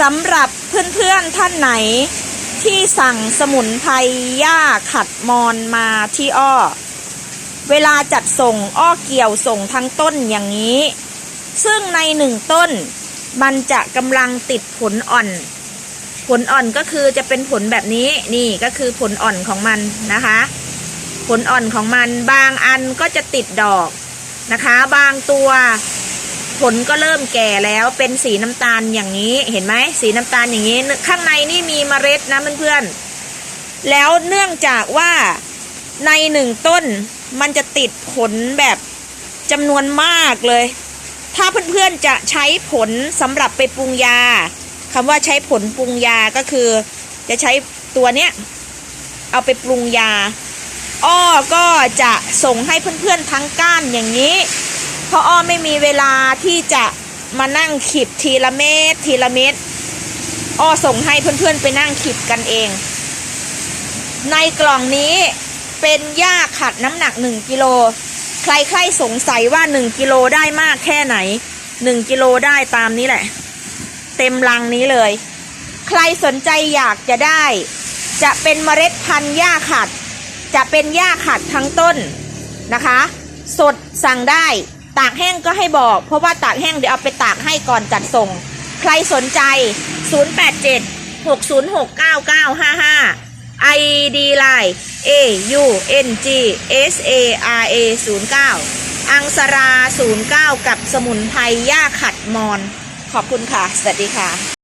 สำหรับเพื่อนๆท่านไหน ที่สั่งสมุนไพรหญ้าขัดมอนมาที่อ้อ เวลาจัดส่งอ้อเกี่ยวส่งทั้งต้นอย่างนี้ ซึ่งในหนึ่งต้น มันจะกำลังติดผลอ่อน ผลอ่อนก็คือจะเป็นผลแบบนี้นี่ก็คือผลอ่อนของมันนะคะ ผลอ่อนของมันบางอันก็จะติดดอกนะคะ บางตัว ผลก็เริ่มแก่แล้วเป็นสีน้ำตาลอย่างนี้เห็นไหมสีน้ำตาลอย่างนี้ ข้างในนี่มีเมล็ดนะเพื่อนๆแล้วเนื่องจากว่าในหนึ่งต้นมันจะติดผลแบบจำนวนมากเลย ถ้าเพื่อนๆจะใช้ผลสำหรับไปปรุงยาคำว่าใช้ผลปรุงยาก็คือ จะใช้ตัวเนี้ยเอาไปปรุงยา อ้อก็จะส่งให้เพื่อนๆทั้งก้านอย่างนี้ เพราะอ้อไม่มีเวลาที่จะมานั่งขีดทีละเม็ดทีละเม็ดอ้อส่งให้เพื่อนๆไปนั่งขีดกันเอง ในกล่องนี้เป็นหญ้าขัดน้ำหนัก 1กิโลใครๆสงสัยว่า 1กิโลได้มากแค่ไหน 1กิโลได้ตามนี้แหละ เต็มลังนี้เลย ใครสนใจอยากจะได้ จะเป็นเมล็ดพันธุ์หญ้าขัด จะเป็นหญ้าขัดทั้งต้นนะคะ สดสั่งได้ ตากแห้งก็ให้บอก เพราะว่าตากแห้งเดี๋ยวเอาไปตากให้ก่อนจัดส่ง ใครสนใจ 087 606 9955 ID Line A U N G S A R A 09อังสรา 09 กับสมุนไพรย่าขัดมอน ขอบคุณค่ะ สวัสดีค่ะ